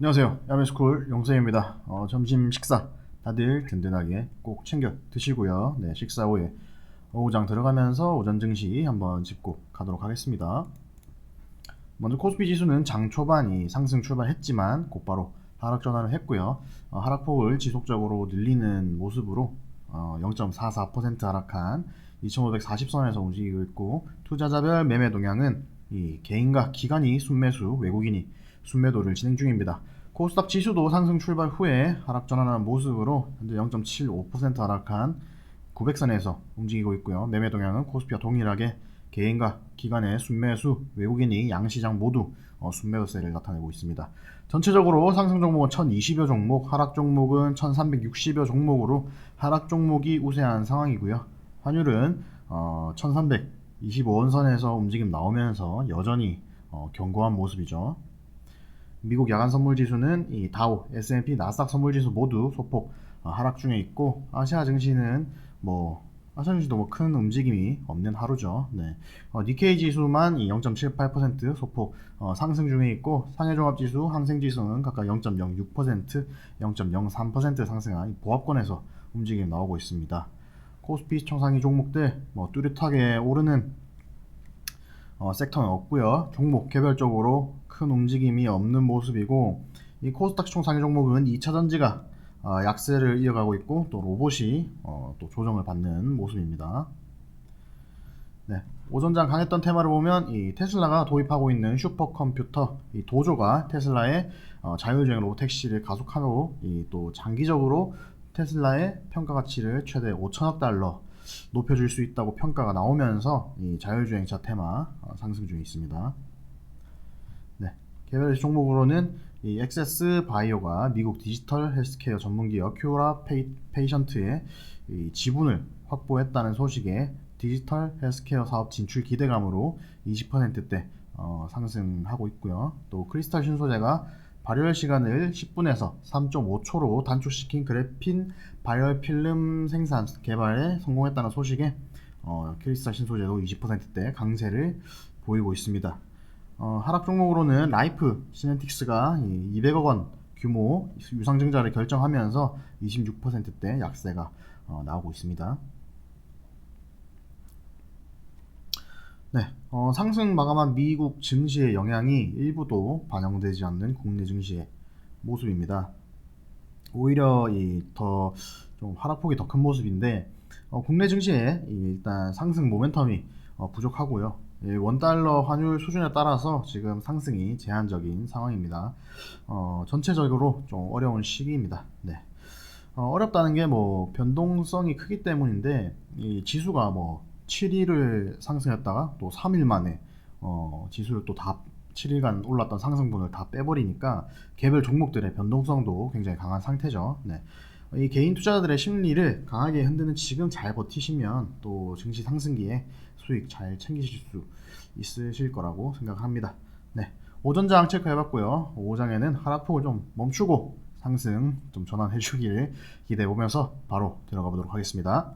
안녕하세요. 야매스쿨 용서입니다. 어, 점심 식사 다들 든든하게 꼭 챙겨 드시고요. 네, 식사 후에 오후장 들어가면서 오전 증시 한번 짚고 가도록 하겠습니다. 먼저 코스피 지수는 장 초반이 상승 출발했지만 곧바로 하락 전환을 했고요. 어, 하락폭을 지속적으로 늘리는 모습으로 어, 0.44% 하락한 2540선에서 움직이고 있고 투자자별 매매 동향은 이 개인과 기관이 순매수, 외국인이 순매도를 진행 중입니다. 코스닥 지수도 상승 출발 후에 하락 전환하는 모습으로 현재 0.75% 하락한 900선에서 움직이고 있고요. 매매 동향은 코스피와 동일하게 개인과 기관의 순매수, 외국인이 양시장 모두 어, 순매도세를 나타내고 있습니다. 전체적으로 상승 종목은 1020여 종목, 하락 종목은 1360여 종목으로 하락 종목이 우세한 상황이고요. 환율은 어, 1325원 선에서 움직임 나오면서 여전히 어, 견고한 모습이죠. 미국 야간 선물 지수는 이 다우, S&P, 나스닥 선물 지수 모두 소폭 어, 하락 중에 있고 아시아 증시는 뭐 아시아 증시도 뭐 큰 움직임이 없는 하루죠. 네. 어, 니케이 지수만 이0.78% 소폭 어, 상승 중에 있고 상해 종합 지수, 항생 지수는 각각 0.06%, 0.03% 상승한 이 보합권에서 움직임 나오고 있습니다. 코스피 총상위 종목들 뭐 뚜렷하게 오르는 어, 섹터는 없고요. 종목 개별적으로 큰 움직임이 없는 모습이고 이 코스닥 총상위 종목은 2차 전지가 어, 약세를 이어가고 있고 또 로봇이 어, 또 조정을 받는 모습입니다. 네, 오전장 강했던 테마를 보면 이 테슬라가 도입하고 있는 슈퍼컴퓨터 이 도조가 테슬라의 어, 자율주행 로봇 택시를 가속하고 이 또 장기적으로 테슬라의 평가 가치를 최대 5천억 달러 높여줄 수 있다고 평가가 나오면서 이 자율주행차 테마 어, 상승 중에 있습니다. 네, 개별 종목으로는 이 엑세스 바이오가 미국 디지털 헬스케어 전문기업 큐라 페이, 페이션트의 이 지분을 확보했다는 소식에 디지털 헬스케어 사업 진출 기대감으로 20%대 어, 상승하고 있고요. 또 크리스탈 신소재가 발열 시간을 10분에서 3.5초로 단축시킨 그래핀 발열 필름 생산 개발에 성공했다는 소식에 어, 크리스탈 신소재도 20%대 강세를 보이고 있습니다. 어, 하락 종목으로는 라이프 시넨틱스가 200억 원 규모 유상증자를 결정하면서 26%대 약세가 어, 나오고 있습니다. 네, 어, 상승 마감한 미국 증시의 영향이 일부도 반영되지 않는 국내 증시의 모습입니다. 오히려 이더좀 하락폭이 더 큰 모습인데 어, 국내 증시에 이 일단 상승 모멘텀이 어, 부족하고요. 예, 원달러 환율 수준에 따라서 지금 상승이 제한적인 상황입니다. 어, 전체적으로 좀 어려운 시기입니다. 네. 어, 어렵다는 게 뭐 변동성이 크기 때문인데 이 지수가 뭐 7일을 상승했다가 또 3일 만에 어, 지수를 또 다 7일간 올랐던 상승분을 다 빼버리니까 개별 종목들의 변동성도 굉장히 강한 상태죠. 네. 이 개인 투자자들의 심리를 강하게 흔드는 지금 잘 버티시면 또 증시 상승기에 수익 잘 챙기실 수 있으실 거라고 생각합니다. 네. 오전장 체크해봤고요. 오후장에는 하락폭을 좀 멈추고 상승 좀 전환해 주길 기대해 보면서 바로 들어가 보도록 하겠습니다.